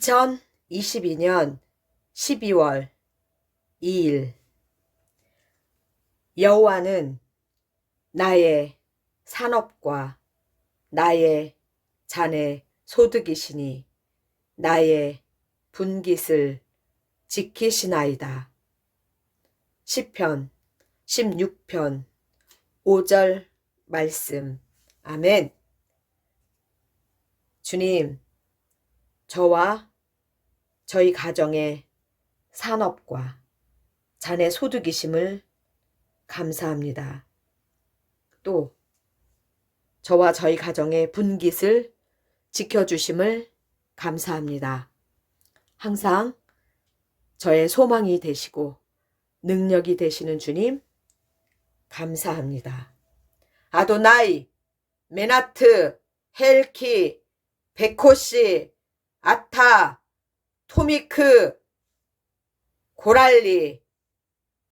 2022년 12월 2일. 여호와는 나의 산업과 나의 잔의 소득이시니 나의 분깃을 지키시나이다. 시편 16편 5절 말씀. 아멘. 주님 저와 저희 가정의 산업과 자네 소득이심을 감사합니다. 또 저와 저희 가정의 분깃을 지켜주심을 감사합니다. 항상 저의 소망이 되시고 능력이 되시는 주님 감사합니다. 아도나이, 메나트, 헬키, 베코시, 아타, 토미크, 고랄리,